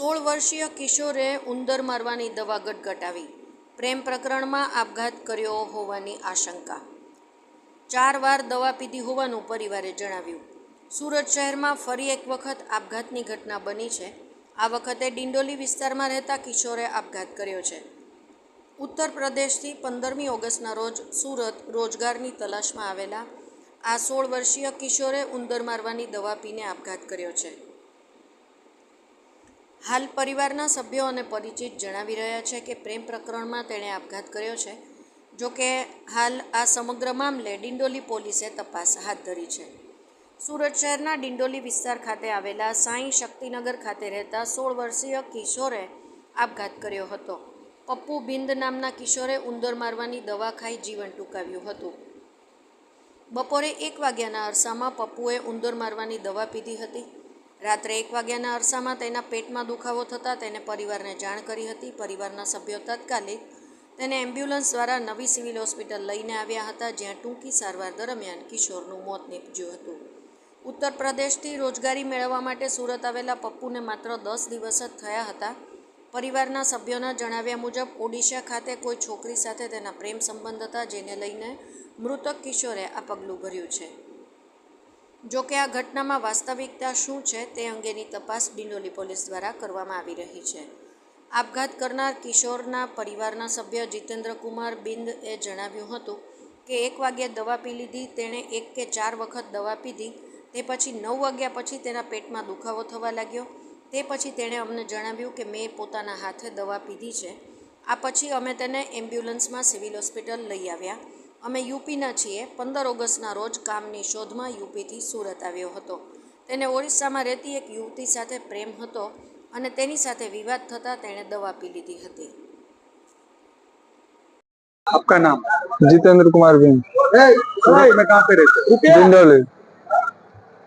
સોળ વર્ષીય કિશોરે ઉંદર મારવાની દવા ગટગટાવી પ્રેમ પ્રકરણમાં આપઘાત કર્યો હોવાની આશંકા. ચાર વાર દવા પીધી હોવાનું પરિવારે જણાવ્યું. સુરત શહેરમાં ફરી એક વખત આપઘાતની ઘટના બની છે. આ વખતે ડિંડોલી વિસ્તારમાં રહેતા કિશોરે આપઘાત કર્યો છે. ઉત્તર પ્રદેશથી પંદરમી ઓગસ્ટના રોજ સુરત રોજગારની તલાશમાં આવેલા આ સોળ વર્ષીય કિશોરે ઉંદર મારવાની દવા પીને આપઘાત કર્યો છે. હાલ પરિવારના સભ્યો અને પરિચિત જણાવી રહ્યા છે કે પ્રેમ પ્રકરણમાં તેણે આપઘાત કર્યો છે, જો કે હાલ આ સમગ્ર મામલે ડિંડોલી પોલીસે તપાસ હાથ ધરી છે. સુરત શહેરના ડિંડોલી વિસ્તાર ખાતે આવેલા સાંઈ શક્તિનગર ખાતે રહેતા સોળ વર્ષીય કિશોરે આપઘાત કર્યો હતો. પપ્પુ બિંદ નામના કિશોરે ઉંદર મારવાની દવા ખાઈ જીવન ટૂંકાવ્યું હતું. બપોરે એક વાગ્યાના અરસામાં પપ્પુએ ઉંદર મારવાની દવા પીધી હતી. રાત્રે એક વાગ્યાના અરસામાં તેના પેટમાં દુખાવો થતાં તેને પરિવારને જાણ કરી હતી. પરિવારના સભ્યો તાત્કાલિક તેને એમ્બ્યુલન્સ દ્વારા નવી સિવિલ હોસ્પિટલ લઈને આવ્યા હતા, જ્યાં ટૂંકી સારવાર દરમિયાન કિશોરનું મોત નીપજ્યું હતું. ઉત્તર પ્રદેશથી રોજગારી મેળવવા માટે સુરત આવેલા પપ્પુને માત્ર દસ દિવસ જ થયા હતા. પરિવારના સભ્યોના જણાવ્યા મુજબ, ઓડિશા ખાતે કોઈ છોકરી સાથે તેના પ્રેમ સંબંધ હતા, જેને લઈને મૃતક કિશોરે આ પગલું ભર્યું છે. જો કે આ ઘટનામાં વાસ્તવિકતા શું છે તે અંગેની તપાસ ડિંડોલી પોલીસ દ્વારા કરવામાં આવી રહી છે. આપઘાત કરનાર કિશોરના પરિવારના સભ્ય જીતેન્દ્ર કુમાર બિંદ એ જણાવ્યું હતું કે એક વાગ્યે દવા પી લીધી, તેણે એક કે ચાર વખત દવા પીધી, તે પછી નવ વાગ્યા પછી તેના પેટમાં દુખાવો થવા લાગ્યો. તે પછી તેણે અમને જણાવ્યું કે મેં પોતાના હાથે દવા પીધી છે. આ પછી અમે તેને એમ્બ્યુલન્સમાં સિવિલ હોસ્પિટલ લઈ આવ્યા. અમે યુપીના છીએ પંદર ઓગસ્ટના રોજ કામની શોધમાં યુપીથી સુરત આવ્યો હતો તેને ઓરિસ્સામાં રહેતી એક યુવતી સાથે પ્રેમ હતો અને તેની સાથે વિવાદ થતાં તેણે દવા પી લીધી હતી आपका नाम जितेंद्र कुमार बिन सूरत में कहाँ पे रहते हो डिंडोली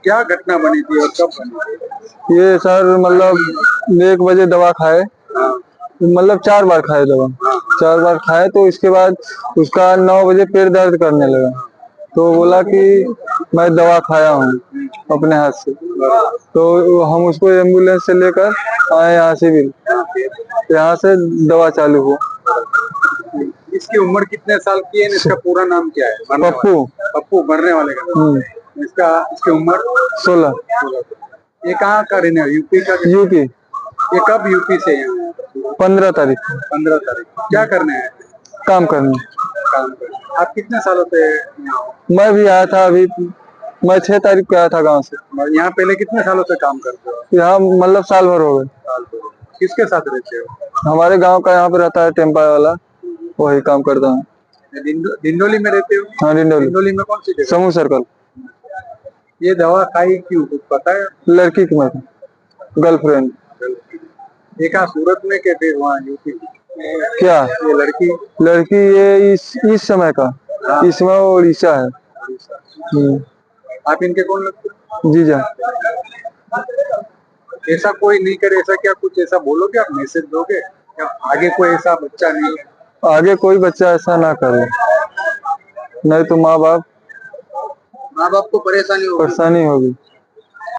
क्या घटना बनी थी और कब बनी थी ये सर मतलब एक बजे दवा खाए मतलब चार बार खाए दवा चार बार खाए तो इसके बाद उसका नौ बजे पेट दर्द करने लगा। तो बोला कि मैं दवा खाया हूँ अपने हाथ से। तो हम उसको एंबुलेंस से लेकर आए यहाँ से भी। यहाँ से दवा चालू हुआ इसकी उम्र कितने साल की है? इसका पूरा नाम क्या है? पप्पू। पप्पू मरने वाले का। हम्म, इसका इसकी उम्र? सोलह। ये कहाँ का रहने यूपी का? यूपी। ये कब यूपी से यहाँ पंद्रह तारीख। पंद्रह तारीख। क्या करने आए थे? काम करने। काम करने। आप कितने सालों से यहाँ हो? मैं भी आया था अभी मैं छह तारीख को आया था गाँव से। और यहाँ पहले कितने सालों से काम करते हो? यहाँ मतलब साल भर हो गए। साल। किसके साथ रहते हो? हमारे गाँव का यहाँ पे रहता है टेम्पा वाला वही काम करता हूँ। डिंडो- डिंडोली में रहते हो? हाँ डिंडोली। डिंडोली में कौन सी जगह? समूह सर्कल। ये दवा खाई क्यों? कुछ पता है? लड़की की मत गर्लफ्रेंड कहाँ सूरत में के फिर वहाँ यूपी क्या? ये लड़की। लड़की ये इस इस समय का। इसमें वो उड़ीसा है। हम्म, आप इनके कौन लगते हो? जीजा ऐसा कोई नहीं करे ऐसा क्या कुछ ऐसा बोलोगे आप मैसेज दोगे? क्या आगे कोई ऐसा बच्चा नहीं आगे कोई बच्चा ऐसा ना करे। नहीं तो माँ बाप? माँ बाप को परेशानी होगी। परेशानी होगी।